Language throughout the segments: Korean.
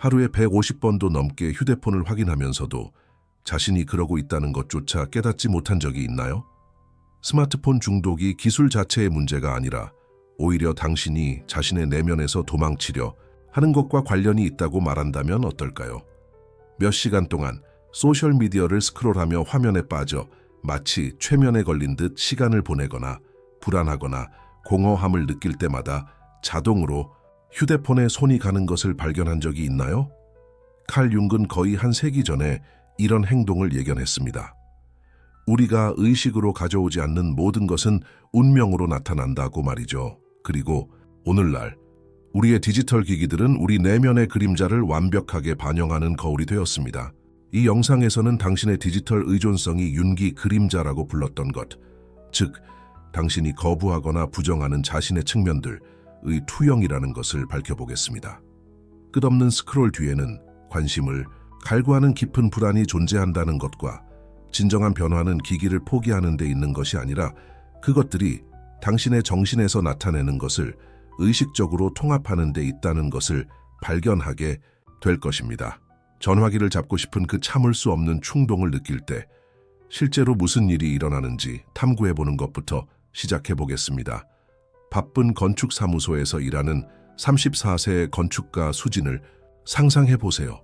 하루에 150번도 넘게 휴대폰을 확인하면서도 자신이 그러고 있다는 것조차 깨닫지 못한 적이 있나요? 스마트폰 중독이 기술 자체의 문제가 아니라 오히려 당신이 자신의 내면에서 도망치려 하는 것과 관련이 있다고 말한다면 어떨까요? 몇 시간 동안 소셜미디어를 스크롤하며 화면에 빠져 마치 최면에 걸린 듯 시간을 보내거나 불안하거나 공허함을 느낄 때마다 자동으로 휴대폰에 손이 가는 것을 발견한 적이 있나요? 칼 융은 거의 한 세기 전에 이런 행동을 예견했습니다. 우리가 의식으로 가져오지 않는 모든 것은 운명으로 나타난다고 말이죠. 그리고 오늘날 우리의 디지털 기기들은 우리 내면의 그림자를 완벽하게 반영하는 거울이 되었습니다. 이 영상에서는 당신의 디지털 의존성이 윤기 그림자라고 불렀던 것, 즉 당신이 거부하거나 부정하는 자신의 측면들 의 투영이라는 것을 밝혀보겠습니다. 끝없는 스크롤 뒤에는 관심을 갈구하는 깊은 불안이 존재한다는 것과 진정한 변화는 기기를 포기하는 데 있는 것이 아니라 그것들이 당신의 정신에서 나타내는 것을 의식적으로 통합하는 데 있다는 것을 발견하게 될 것입니다. 전화기를 잡고 싶은 그 참을 수 없는 충동을 느낄 때 실제로 무슨 일이 일어나는지 탐구해 보는 것부터 시작해 보겠습니다. 바쁜 건축사무소에서 일하는 34세의 건축가 수진을 상상해 보세요.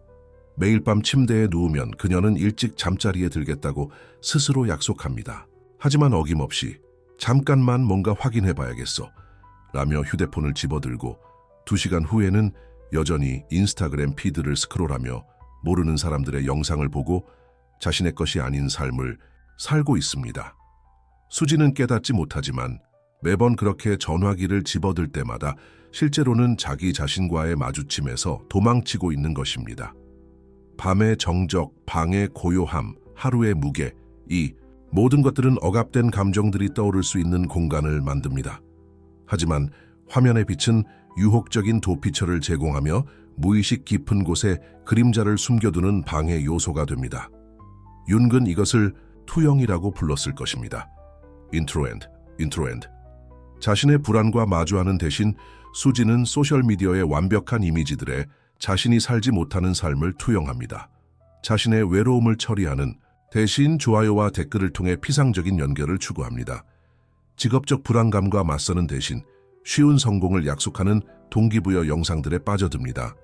매일 밤 침대에 누우면 그녀는 일찍 잠자리에 들겠다고 스스로 약속합니다. 하지만 어김없이 잠깐만 뭔가 확인해 봐야겠어. 라며 휴대폰을 집어들고 두 시간 후에는 여전히 인스타그램 피드를 스크롤하며 모르는 사람들의 영상을 보고 자신의 것이 아닌 삶을 살고 있습니다. 수지는 깨닫지 못하지만 매번 그렇게 전화기를 집어들 때마다 실제로는 자기 자신과의 마주침에서 도망치고 있는 것입니다. 밤의 정적, 방의 고요함, 하루의 무게, 이 모든 것들은 억압된 감정들이 떠오를 수 있는 공간을 만듭니다. 하지만 화면의 빛은 유혹적인 도피처를 제공하며 무의식 깊은 곳에 그림자를 숨겨두는 방해 요소가 됩니다. 윤근 이것을 투영이라고 불렀을 것입니다. 인트로엔드, 인트로엔드. 자신의 불안과 마주하는 대신 수지는 소셜미디어의 완벽한 이미지들에 자신이 살지 못하는 삶을 투영합니다. 자신의 외로움을 처리하는 대신 좋아요와 댓글을 통해 피상적인 연결을 추구합니다. 직업적 불안감과 맞서는 대신 쉬운 성공을 약속하는 동기부여 영상들에 빠져듭니다.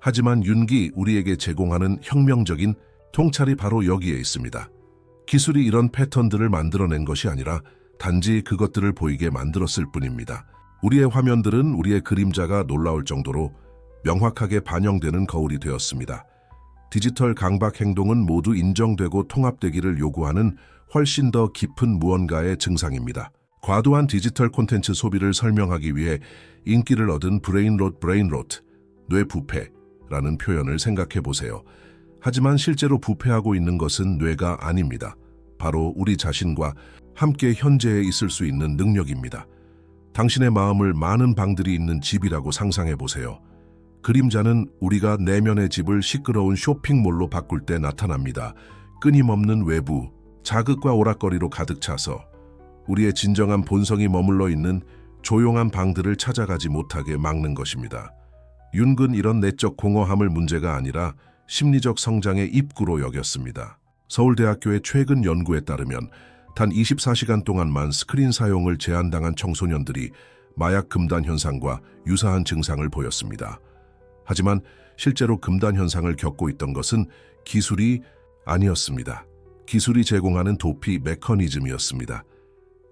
하지만 윤기 우리에게 제공하는 혁명적인 통찰이 바로 여기에 있습니다. 기술이 이런 패턴들을 만들어낸 것이 아니라 단지 그것들을 보이게 만들었을 뿐입니다. 우리의 화면들은 우리의 그림자가 놀라울 정도로 명확하게 반영되는 거울이 되었습니다. 디지털 강박 행동은 모두 인정되고 통합되기를 요구하는 훨씬 더 깊은 무언가의 증상입니다. 과도한 디지털 콘텐츠 소비를 설명하기 위해 인기를 얻은 브레인롯 브레인롯, 뇌부패라는 표현을 생각해 보세요. 하지만 실제로 부패하고 있는 것은 뇌가 아닙니다. 바로 우리 자신과 함께 현재에 있을 수 있는 능력입니다. 당신의 마음을 많은 방들이 있는 집이라고 상상해 보세요. 그림자는 우리가 내면의 집을 시끄러운 쇼핑몰로 바꿀 때 나타납니다. 끊임없는 외부, 자극과 오락거리로 가득 차서 우리의 진정한 본성이 머물러 있는 조용한 방들을 찾아가지 못하게 막는 것입니다. 윤근 이런 내적 공허함을 문제가 아니라 심리적 성장의 입구로 여겼습니다. 서울대학교의 최근 연구에 따르면 단 24시간 동안만 스크린 사용을 제한당한 청소년들이 마약 금단 현상과 유사한 증상을 보였습니다. 하지만 실제로 금단 현상을 겪고 있던 것은 기술이 아니었습니다. 기술이 제공하는 도피 메커니즘이었습니다.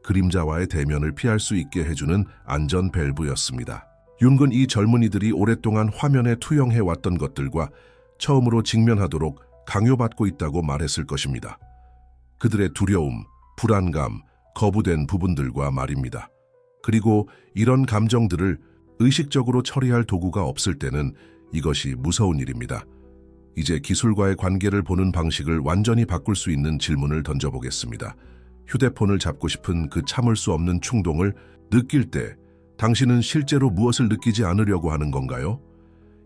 그림자와의 대면을 피할 수 있게 해주는 안전 밸브였습니다. 윤근 이 젊은이들이 오랫동안 화면에 투영해 왔던 것들과 처음으로 직면하도록 강요받고 있다고 말했을 것입니다. 그들의 두려움, 불안감, 거부된 부분들과 말입니다. 그리고 이런 감정들을 의식적으로 처리할 도구가 없을 때는 이것이 무서운 일입니다. 이제 기술과의 관계를 보는 방식을 완전히 바꿀 수 있는 질문을 던져보겠습니다. 휴대폰을 잡고 싶은 그 참을 수 없는 충동을 느낄 때 당신은 실제로 무엇을 느끼지 않으려고 하는 건가요?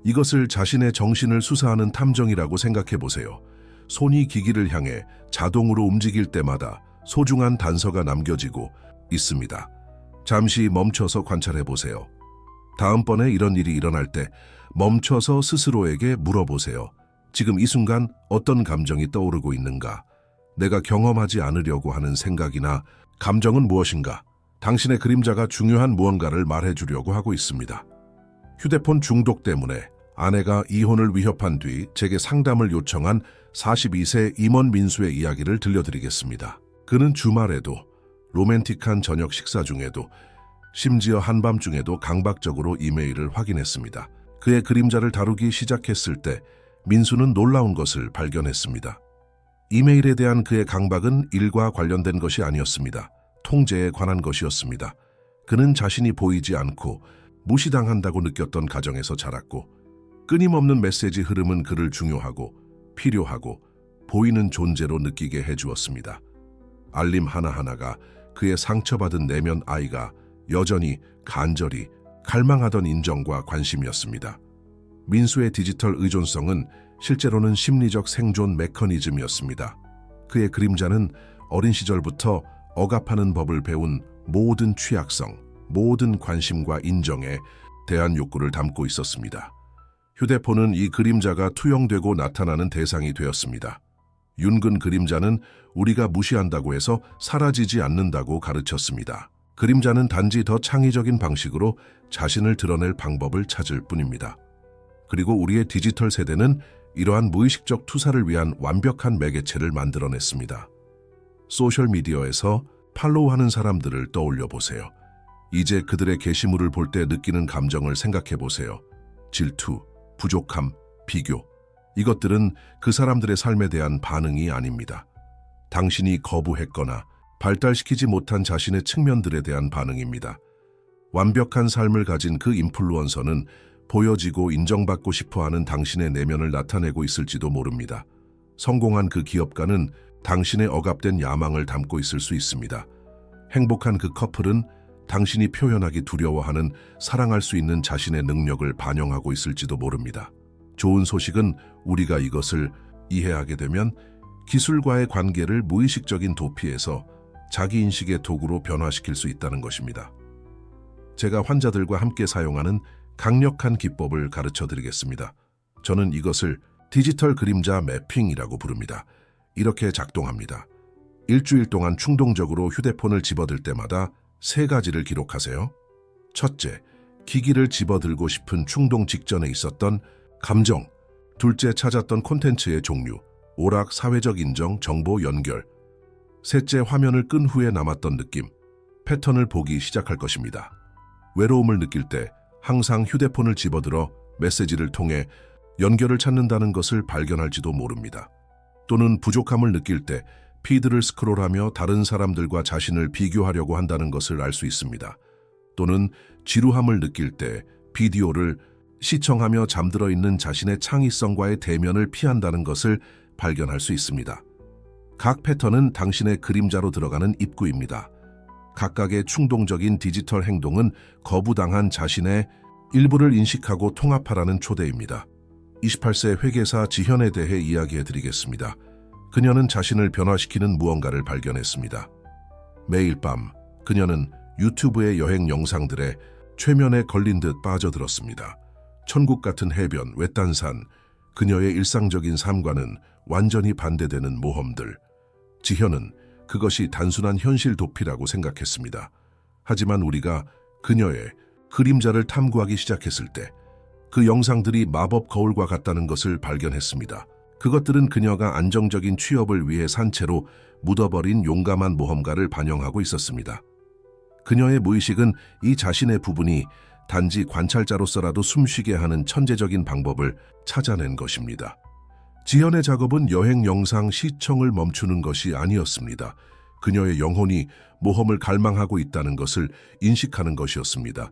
이것을 자신의 정신을 수사하는 탐정이라고 생각해 보세요. 손이 기기를 향해 자동으로 움직일 때마다 소중한 단서가 남겨지고 있습니다. 잠시 멈춰서 관찰해 보세요. 다음번에 이런 일이 일어날 때 멈춰서 스스로에게 물어보세요. 지금 이 순간 어떤 감정이 떠오르고 있는가? 내가 경험하지 않으려고 하는 생각이나 감정은 무엇인가? 당신의 그림자가 중요한 무언가를 말해주려고 하고 있습니다. 휴대폰 중독 때문에 아내가 이혼을 위협한 뒤 제게 상담을 요청한 42세 임원 민수의 이야기를 들려드리겠습니다. 그는 주말에도 로맨틱한 저녁 식사 중에도 심지어 한밤중에도 강박적으로 이메일을 확인했습니다. 그의 그림자를 다루기 시작했을 때 민수는 놀라운 것을 발견했습니다. 이메일에 대한 그의 강박은 일과 관련된 것이 아니었습니다. 통제에 관한 것이었습니다. 그는 자신이 보이지 않고 무시당한다고 느꼈던 가정에서 자랐고 끊임없는 메시지 흐름은 그를 중요하고 필요하고 보이는 존재로 느끼게 해주었습니다. 알림 하나하나가 그의 상처받은 내면 아이가 여전히 간절히 갈망하던 인정과 관심이었습니다. 민수의 디지털 의존성은 실제로는 심리적 생존 메커니즘이었습니다. 그의 그림자는 어린 시절부터 억압하는 법을 배운 모든 취약성, 모든 관심과 인정에 대한 욕구를 담고 있었습니다. 휴대폰은 이 그림자가 투영되고 나타나는 대상이 되었습니다. 윤근 그림자는 우리가 무시한다고 해서 사라지지 않는다고 가르쳤습니다. 그림자는 단지 더 창의적인 방식으로 자신을 드러낼 방법을 찾을 뿐입니다. 그리고 우리의 디지털 세대는 이러한 무의식적 투사를 위한 완벽한 매개체를 만들어냈습니다. 소셜미디어에서 팔로우하는 사람들을 떠올려 보세요. 이제 그들의 게시물을 볼 때 느끼는 감정을 생각해 보세요. 질투, 부족함, 비교. 이것들은 그 사람들의 삶에 대한 반응이 아닙니다. 당신이 거부했거나 발달시키지 못한 자신의 측면들에 대한 반응입니다. 완벽한 삶을 가진 그 인플루언서는 보여지고 인정받고 싶어 하는 당신의 내면을 나타내고 있을지도 모릅니다. 성공한 그 기업가는 당신의 억압된 야망을 담고 있을 수 있습니다. 행복한 그 커플은 당신이 표현하기 두려워하는 사랑할 수 있는 자신의 능력을 반영하고 있을지도 모릅니다. 좋은 소식은 우리가 이것을 이해하게 되면 기술과의 관계를 무의식적인 도피에서 자기인식의 도구로 변화시킬 수 있다는 것입니다. 제가 환자들과 함께 사용하는 강력한 기법을 가르쳐 드리겠습니다. 저는 이것을 디지털 그림자 매핑이라고 부릅니다. 이렇게 작동합니다. 일주일 동안 충동적으로 휴대폰을 집어들 때마다 세 가지를 기록하세요. 첫째, 기기를 집어들고 싶은 충동 직전에 있었던 감정. 둘째, 찾았던 콘텐츠의 종류. 오락, 사회적 인정, 정보 연결. 셋째, 화면을 끈 후에 남았던 느낌. 패턴을 보기 시작할 것입니다. 외로움을 느낄 때 항상 휴대폰을 집어들어 메시지를 통해 연결을 찾는다는 것을 발견할지도 모릅니다. 또는 부족함을 느낄 때 피드를 스크롤하며 다른 사람들과 자신을 비교하려고 한다는 것을 알 수 있습니다. 또는 지루함을 느낄 때 비디오를 시청하며 잠들어 있는 자신의 창의성과의 대면을 피한다는 것을 발견할 수 있습니다. 각 패턴은 당신의 그림자로 들어가는 입구입니다. 각각의 충동적인 디지털 행동은 거부당한 자신의 일부를 인식하고 통합하라는 초대입니다. 28세 회계사 지현에 대해 이야기해 드리겠습니다. 그녀는 자신을 변화시키는 무언가를 발견했습니다. 매일 밤 그녀는 유튜브의 여행 영상들에 최면에 걸린 듯 빠져들었습니다. 천국 같은 해변, 외딴산, 그녀의 일상적인 삶과는 완전히 반대되는 모험들. 지현은 그것이 단순한 현실 도피라고 생각했습니다. 하지만 우리가 그녀의 그림자를 탐구하기 시작했을 때 그 영상들이 마법 거울과 같다는 것을 발견했습니다. 그것들은 그녀가 안정적인 취업을 위해 산 채로 묻어버린 용감한 모험가를 반영하고 있었습니다. 그녀의 무의식은 이 자신의 부분이 단지 관찰자로서라도 숨쉬게 하는 천재적인 방법을 찾아낸 것입니다. 지현의 작업은 여행 영상 시청을 멈추는 것이 아니었습니다. 그녀의 영혼이 모험을 갈망하고 있다는 것을 인식하는 것이었습니다.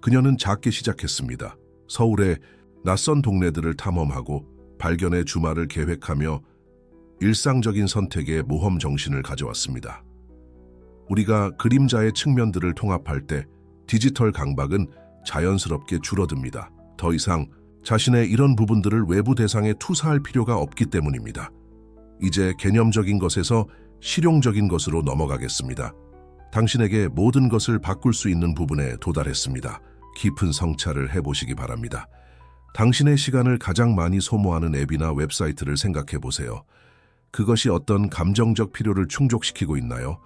그녀는 작게 시작했습니다. 서울의 낯선 동네들을 탐험하고 발견의 주말을 계획하며 일상적인 선택에 모험 정신을 가져왔습니다. 우리가 그림자의 측면들을 통합할 때 디지털 강박은 자연스럽게 줄어듭니다. 더 이상 자신의 이런 부분들을 외부 대상에 투사할 필요가 없기 때문입니다. 이제 개념적인 것에서 실용적인 것으로 넘어가겠습니다. 당신에게 모든 것을 바꿀 수 있는 부분에 도달했습니다. 깊은 성찰을 해보시기 바랍니다. 당신의 시간을 가장 많이 소모하는 앱이나 웹사이트를 생각해 보세요. 그것이 어떤 감정적 필요를 충족시키고 있나요?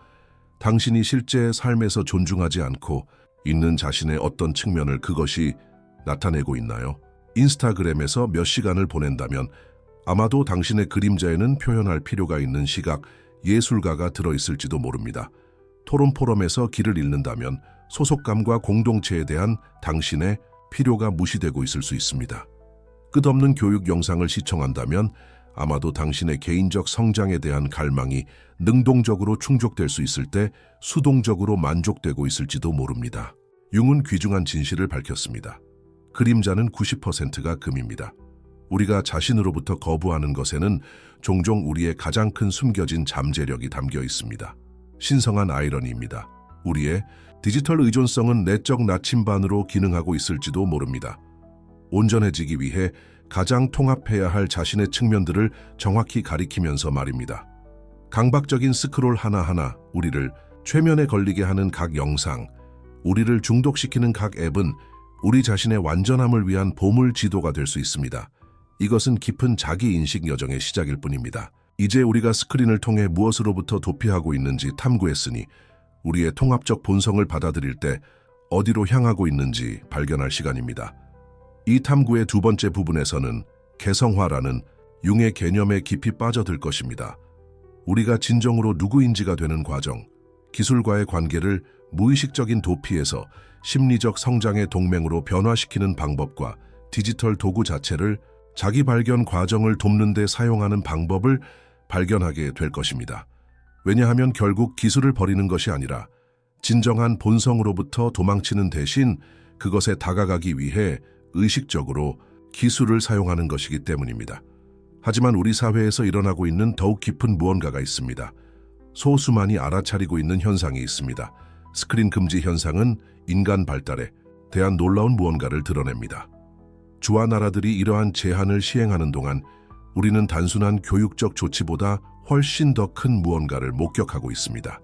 당신이 실제 삶에서 존중하지 않고 있는 자신의 어떤 측면을 그것이 나타내고 있나요? 인스타그램에서 몇 시간을 보낸다면 아마도 당신의 그림자에는 표현할 필요가 있는 시각, 예술가가 들어있을지도 모릅니다. 토론 포럼에서 길을 잃는다면 소속감과 공동체에 대한 당신의 필요가 무시되고 있을 수 있습니다. 끝없는 교육 영상을 시청한다면 아마도 당신의 개인적 성장에 대한 갈망이 능동적으로 충족될 수 있을 때 수동적으로 만족되고 있을지도 모릅니다. 융은 귀중한 진실을 밝혔습니다. 그림자는 90%가 금입니다. 우리가 자신으로부터 거부하는 것에는 종종 우리의 가장 큰 숨겨진 잠재력이 담겨 있습니다. 신성한 아이러니입니다. 우리의 디지털 의존성은 내적 나침반으로 기능하고 있을지도 모릅니다. 온전해지기 위해 가장 통합해야 할 자신의 측면들을 정확히 가리키면서 말입니다. 강박적인 스크롤 하나하나 우리를 최면에 걸리게 하는 각 영상, 우리를 중독시키는 각 앱은 우리 자신의 완전함을 위한 보물 지도가 될 수 있습니다. 이것은 깊은 자기인식 여정의 시작일 뿐입니다. 이제 우리가 스크린을 통해 무엇으로부터 도피하고 있는지 탐구했으니 우리의 통합적 본성을 받아들일 때 어디로 향하고 있는지 발견할 시간입니다. 이 탐구의 두 번째 부분에서는 개성화라는 융의 개념에 깊이 빠져들 것입니다. 우리가 진정으로 누구인지가 되는 과정, 기술과의 관계를 무의식적인 도피에서 심리적 성장의 동맹으로 변화시키는 방법과 디지털 도구 자체를 자기 발견 과정을 돕는 데 사용하는 방법을 발견하게 될 것입니다. 왜냐하면 결국 기술을 버리는 것이 아니라 진정한 본성으로부터 도망치는 대신 그것에 다가가기 위해 의식적으로 기술을 사용하는 것이기 때문입니다. 하지만 우리 사회에서 일어나고 있는 더욱 깊은 무언가가 있습니다. 소수만이 알아차리고 있는 현상이 있습니다. 스크린 금지 현상은 인간 발달에 대한 놀라운 무언가를 드러냅니다. 주와 나라들이 이러한 제한을 시행하는 동안 우리는 단순한 교육적 조치보다 훨씬 더 큰 무언가를 목격하고 있습니다.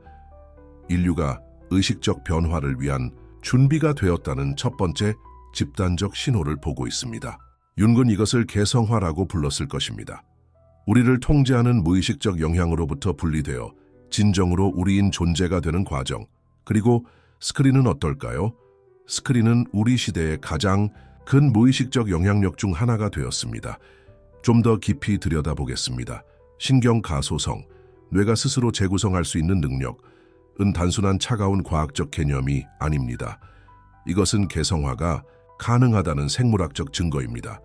인류가 의식적 변화를 위한 준비가 되었다는 첫 번째 집단적 신호를 보고 있습니다. 윤군 이것을 개성화라고 불렀을 것입니다. 우리를 통제하는 무의식적 영향으로부터 분리되어 진정으로 우리인 존재가 되는 과정. 그리고 스크린은 어떨까요? 스크린은 우리 시대의 가장 큰 무의식적 영향력 중 하나가 되었습니다. 좀 더 깊이 들여다보겠습니다. 신경 가소성, 뇌가 스스로 재구성할 수 있는 능력, 은 단순한 차가운 과학적 개념이 아닙니다. 이것은 개성화가 가능하다는 생물학적 증거입니다.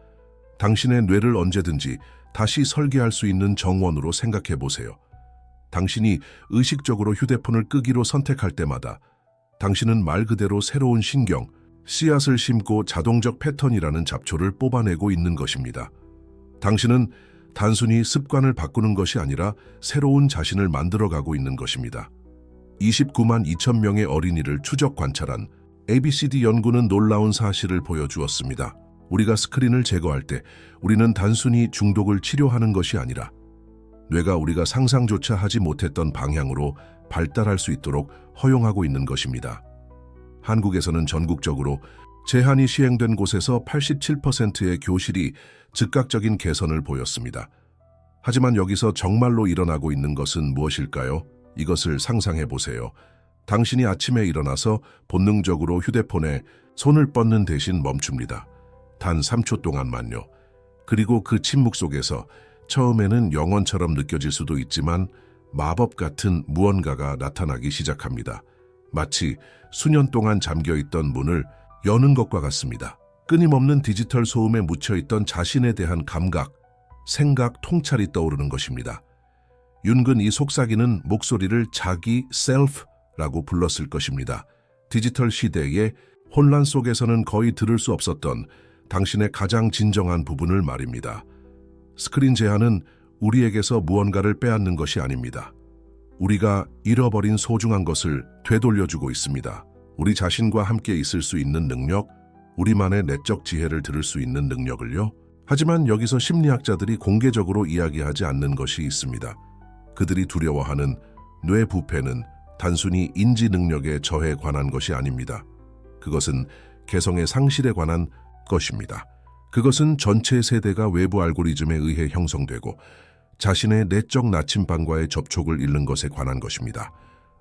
당신의 뇌를 언제든지 다시 설계할 수 있는 정원으로 생각해 보세요. 당신이 의식적으로 휴대폰을 끄기로 선택할 때마다 당신은 말 그대로 새로운 신경, 씨앗을 심고 자동적 패턴이라는 잡초를 뽑아내고 있는 것입니다. 당신은 단순히 습관을 바꾸는 것이 아니라 새로운 자신을 만들어가고 있는 것입니다. 29만 2천 명의 어린이를 추적 관찰한 ABCD 연구는 놀라운 사실을 보여주었습니다. 우리가 스크린을 제거할 때 우리는 단순히 중독을 치료하는 것이 아니라 뇌가 우리가 상상조차 하지 못했던 방향으로 발달할 수 있도록 허용하고 있는 것입니다. 한국에서는 전국적으로 제한이 시행된 곳에서 87%의 교실이 즉각적인 개선을 보였습니다. 하지만 여기서 정말로 일어나고 있는 것은 무엇일까요? 이것을 상상해 보세요. 당신이 아침에 일어나서 본능적으로 휴대폰에 손을 뻗는 대신 멈춥니다. 단 3초 동안만요. 그리고 그 침묵 속에서 처음에는 영원처럼 느껴질 수도 있지만 마법 같은 무언가가 나타나기 시작합니다. 마치 수년 동안 잠겨있던 문을 여는 것과 같습니다. 끊임없는 디지털 소음에 묻혀있던 자신에 대한 감각, 생각, 통찰이 떠오르는 것입니다. 윤근 이 속삭이는 목소리를 자기 셀프 라고 불렀을 것입니다. 디지털 시대의 혼란 속에서는 거의 들을 수 없었던 당신의 가장 진정한 부분을 말입니다. 스크린 제한은 우리에게서 무언가를 빼앗는 것이 아닙니다. 우리가 잃어버린 소중한 것을 되돌려주고 있습니다. 우리 자신과 함께 있을 수 있는 능력, 우리만의 내적 지혜를 들을 수 있는 능력을요. 하지만 여기서 심리학자들이 공개적으로 이야기하지 않는 것이 있습니다. 그들이 두려워하는 뇌 부패는 단순히 인지 능력의 저해에 관한 것이 아닙니다. 그것은 개성의 상실에 관한 것입니다. 그것은 전체 세대가 외부 알고리즘에 의해 형성되고 자신의 내적 나침반과의 접촉을 잃는 것에 관한 것입니다.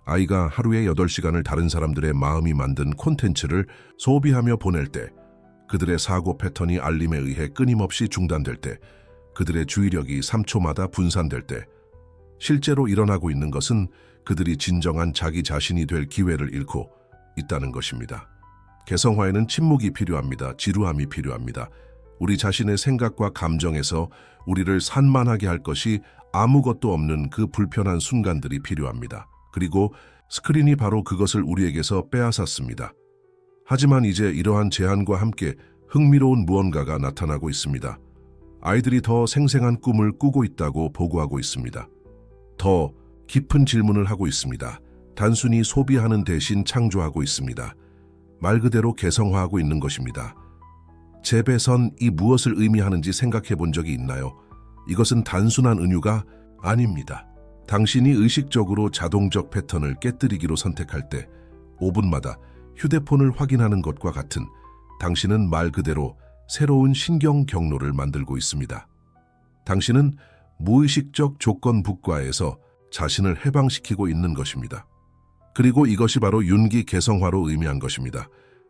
아이가 하루에 8시간을 다른 사람들의 마음이 만든 콘텐츠를 소비하며 보낼 때, 그들의 사고 패턴이 알림에 의해 끊임없이 중단될 때, 그들의 주의력이 3초마다 분산될 때, 실제로 일어나고 있는 것은 그들이 진정한 자기 자신이 될 기회를 잃고 있다는 것입니다. 개성화에는 침묵이 필요합니다. 지루함이 필요합니다. 우리 자신의 생각과 감정에서 우리를 산만하게 할 것이 아무것도 없는 그 불편한 순간들이 필요합니다. 그리고 스크린이 바로 그것을 우리에게서 빼앗았습니다. 하지만 이제 이러한 제한과 함께 흥미로운 무언가가 나타나고 있습니다. 아이들이 더 생생한 꿈을 꾸고 있다고 보고하고 있습니다. 더 깊은 질문을 하고 있습니다. 단순히 소비하는 대신 창조하고 있습니다. 말 그대로 개성화하고 있는 것입니다. 재배선 이 무엇을 의미하는지 생각해 본 적이 있나요? 이것은 단순한 은유가 아닙니다. 당신이 의식적으로 자동적 패턴을 깨뜨리기로 선택할 때 5분마다 휴대폰을 확인하는 것과 같은 당신은 말 그대로 새로운 신경 경로를 만들고 있습니다. 당신은 무의식적 조건 북과에서 자신을 해방시키고 있는 것입니다. 그리고 이것이 바로 윤기 개성화로 의미한 것입니다.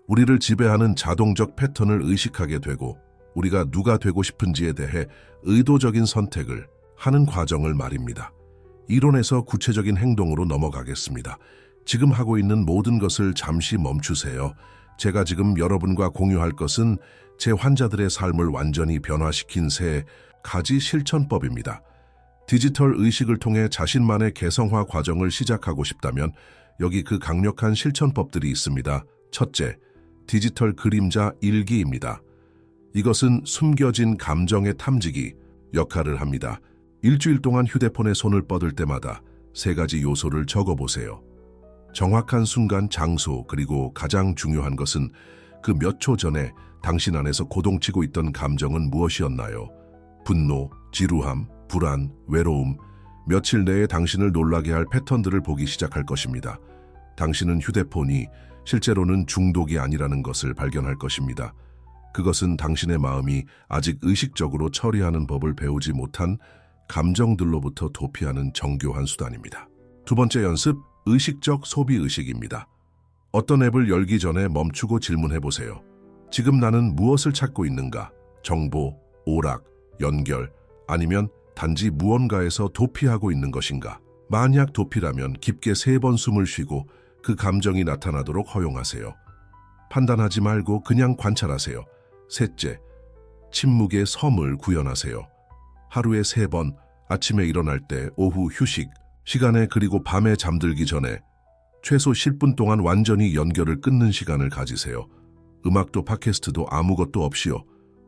우리를 지배하는 자동적 패턴을 의식하게 되고 우리가 누가 되고 싶은지에 대해 의도적인 선택을 하는 과정을 말입니다. 이론에서 구체적인 행동으로 넘어가겠습니다. 지금 하고 있는 모든 것을 잠시 멈추세요. 제가 지금 여러분과 공유할 것은 제 환자들의 삶을 완전히 변화시킨 세 가지 실천법입니다. 디지털 의식을 통해 자신만의 개성화 과정을 시작하고 싶다면 여기 그 강력한 실천법들이 있습니다. 첫째, 디지털 그림자 일기입니다. 이것은 숨겨진 감정의 탐지기 역할을 합니다. 일주일 동안 휴대폰에 손을 뻗을 때마다 세 가지 요소를 적어보세요. 정확한 순간, 장소, 그리고 가장 중요한 것은 그 몇 초 전에 당신 안에서 고동치고 있던 감정은 무엇이었나요? 분노, 지루함, 불안, 외로움, 며칠 내에 당신을 놀라게 할 패턴들을 보기 시작할 것입니다. 당신은 휴대폰이 실제로는 중독이 아니라는 것을 발견할 것입니다. 그것은 당신의 마음이 아직 의식적으로 처리하는 법을 배우지 못한 감정들로부터 도피하는 정교한 수단입니다. 두 번째 연습, 의식적 소비 의식입니다. 어떤 앱을 열기 전에 멈추고 질문해 보세요. 지금 나는 무엇을 찾고 있는가? 정보, 오락, 연결, 아니면 단지 무언가에서 도피하고 있는 것인가? 만약 도피라면 깊게 세 번 숨을 쉬고 그 감정이 나타나도록 허용하세요. 판단하지 말고 그냥 관찰하세요. 셋째, 침묵의 섬을 구현하세요. 하루에 세 번, 아침에 일어날 때, 오후 휴식, 시간에 그리고 밤에 잠들기 전에 최소 10분 동안 완전히 연결을 끊는 시간을 가지세요. 음악도 팟캐스트도 아무것도 없이요.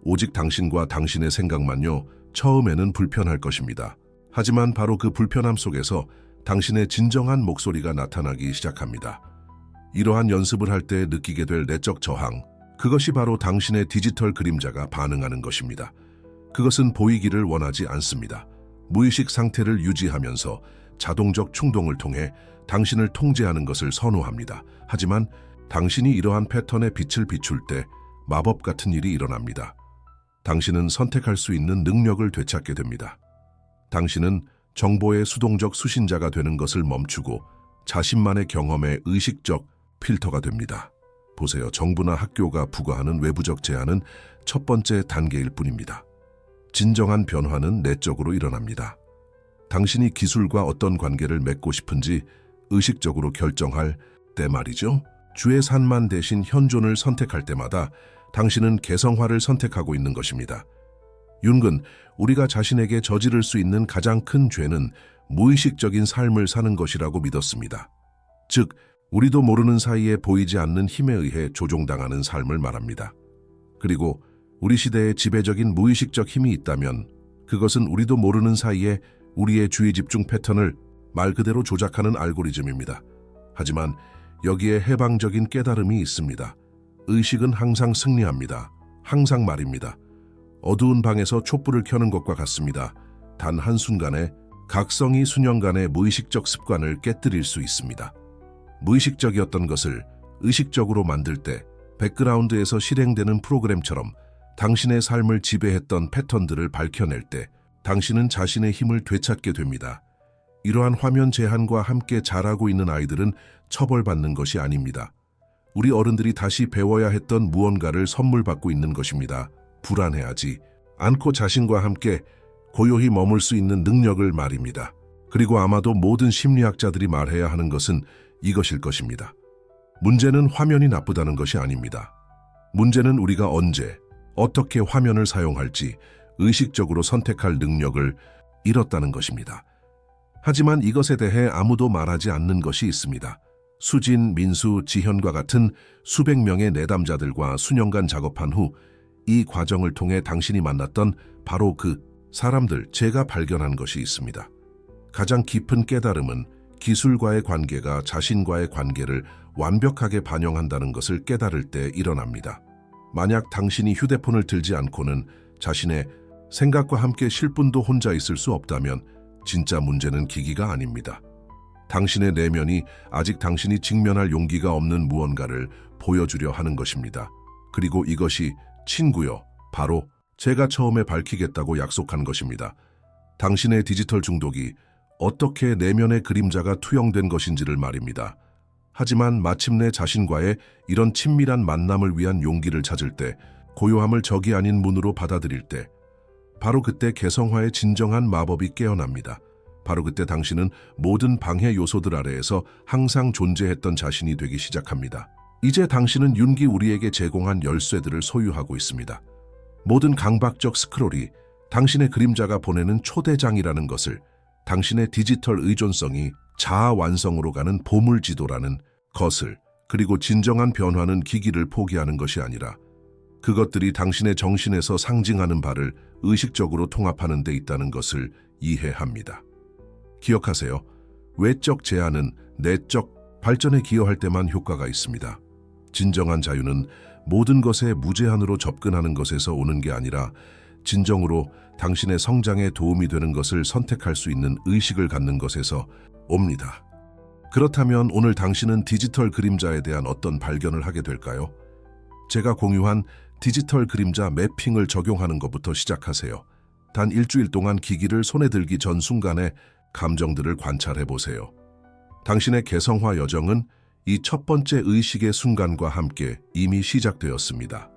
오직 당신과 당신의 생각만요. 처음에는 불편할 것입니다. 하지만 바로 그 불편함 속에서 당신의 진정한 목소리가 나타나기 시작합니다. 이러한 연습을 할 때 느끼게 될 내적 저항, 그것이 바로 당신의 디지털 그림자가 반응하는 것입니다. 그것은 보이기를 원하지 않습니다. 무의식 상태를 유지하면서 자동적 충동을 통해 당신을 통제하는 것을 선호합니다. 하지만 당신이 이러한 패턴의 빛을 비출 때 마법 같은 일이 일어납니다. 당신은 선택할 수 있는 능력을 되찾게 됩니다. 당신은 정보의 수동적 수신자가 되는 것을 멈추고 자신만의 경험의 의식적 필터가 됩니다. 보세요. 정부나 학교가 부과하는 외부적 제한은 첫 번째 단계일 뿐입니다. 진정한 변화는 내적으로 일어납니다. 당신이 기술과 어떤 관계를 맺고 싶은지 의식적으로 결정할 때 말이죠. 주의 산만 대신 현존을 선택할 때마다 당신은 개성화를 선택하고 있는 것입니다. 윤근, 우리가 자신에게 저지를 수 있는 가장 큰 죄는 무의식적인 삶을 사는 것이라고 믿었습니다. 즉, 우리도 모르는 사이에 보이지 않는 힘에 의해 조종당하는 삶을 말합니다. 그리고 우리 시대에 지배적인 무의식적 힘이 있다면 그것은 우리도 모르는 사이에 우리의 주의 집중 패턴을 말 그대로 조작하는 알고리즘입니다. 하지만 여기에 해방적인 깨달음이 있습니다. 의식은 항상 승리합니다. 항상 말입니다. 어두운 방에서 촛불을 켜는 것과 같습니다. 단 한순간에 각성이 수년간의 무의식적 습관을 깨뜨릴 수 있습니다. 무의식적이었던 것을 의식적으로 만들 때 백그라운드에서 실행되는 프로그램처럼 당신의 삶을 지배했던 패턴들을 밝혀낼 때 당신은 자신의 힘을 되찾게 됩니다. 이러한 화면 제한과 함께 자라고 있는 아이들은 처벌받는 것이 아닙니다. 우리 어른들이 다시 배워야 했던 무언가를 선물 받고 있는 것입니다. 불안해하지 않고 자신과 함께 고요히 머물 수 있는 능력을 말입니다. 그리고 아마도 모든 심리학자들이 말해야 하는 것은 이것일 것입니다. 문제는 화면이 나쁘다는 것이 아닙니다. 문제는 우리가 언제, 어떻게 화면을 사용할지 의식적으로 선택할 능력을 잃었다는 것입니다. 하지만 이것에 대해 아무도 말하지 않는 것이 있습니다. 수진, 민수, 지현과 같은 수백 명의 내담자들과 수년간 작업한 후 이 과정을 통해 당신이 만났던 바로 그 사람들 제가 발견한 것이 있습니다. 가장 깊은 깨달음은 기술과의 관계가 자신과의 관계를 완벽하게 반영한다는 것을 깨달을 때 일어납니다. 만약 당신이 휴대폰을 들지 않고는 자신의 생각과 함께 쉴 분도 혼자 있을 수 없다면 진짜 문제는 기기가 아닙니다. 당신의 내면이 아직 당신이 직면할 용기가 없는 무언가를 보여주려 하는 것입니다. 그리고 이것이 친구요, 바로 제가 처음에 밝히겠다고 약속한 것입니다. 당신의 디지털 중독이 어떻게 내면의 그림자가 투영된 것인지를 말입니다. 하지만 마침내 자신과의 이런 친밀한 만남을 위한 용기를 찾을 때, 고요함을 적이 아닌 문으로 받아들일 때, 바로 그때 개성화의 진정한 마법이 깨어납니다. 바로 그때 당신은 모든 방해 요소들 아래에서 항상 존재했던 자신이 되기 시작합니다. 이제 당신은 윤기 우리에게 제공한 열쇠들을 소유하고 있습니다. 모든 강박적 스크롤이 당신의 그림자가 보내는 초대장이라는 것을 당신의 디지털 의존성이 자아 완성으로 가는 보물지도라는 것을 그리고 진정한 변화는 기기를 포기하는 것이 아니라 그것들이 당신의 정신에서 상징하는 바를 의식적으로 통합하는 데 있다는 것을 이해합니다. 기억하세요. 외적 제한은 내적 발전에 기여할 때만 효과가 있습니다. 진정한 자유는 모든 것에 무제한으로 접근하는 것에서 오는 게 아니라 진정으로 당신의 성장에 도움이 되는 것을 선택할 수 있는 의식을 갖는 것에서 옵니다. 그렇다면 오늘 당신은 디지털 그림자에 대한 어떤 발견을 하게 될까요? 제가 공유한 디지털 그림자 매핑을 적용하는 것부터 시작하세요. 단 일주일 동안 기기를 손에 들기 전 순간에 감정들을 관찰해 보세요. 당신의 개성화 여정은 이 첫 번째 의식의 순간과 함께 이미 시작되었습니다.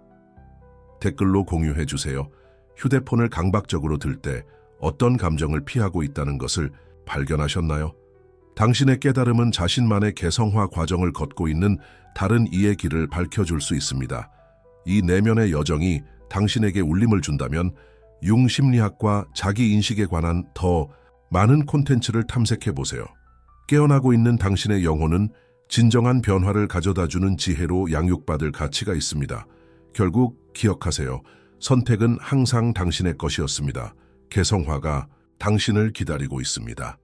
댓글로 공유해 주세요. 휴대폰을 강박적으로 들 때 어떤 감정을 피하고 있다는 것을 발견하셨나요? 당신의 깨달음은 자신만의 개성화 과정을 걷고 있는 다른 이의 길을 밝혀줄 수 있습니다. 이 내면의 여정이 당신에게 울림을 준다면 융심리학과 자기인식에 관한 더 많은 콘텐츠를 탐색해 보세요. 깨어나고 있는 당신의 영혼은 진정한 변화를 가져다주는 지혜로 양육받을 가치가 있습니다. 결국 기억하세요. 선택은 항상 당신의 것이었습니다. 개성화가 당신을 기다리고 있습니다.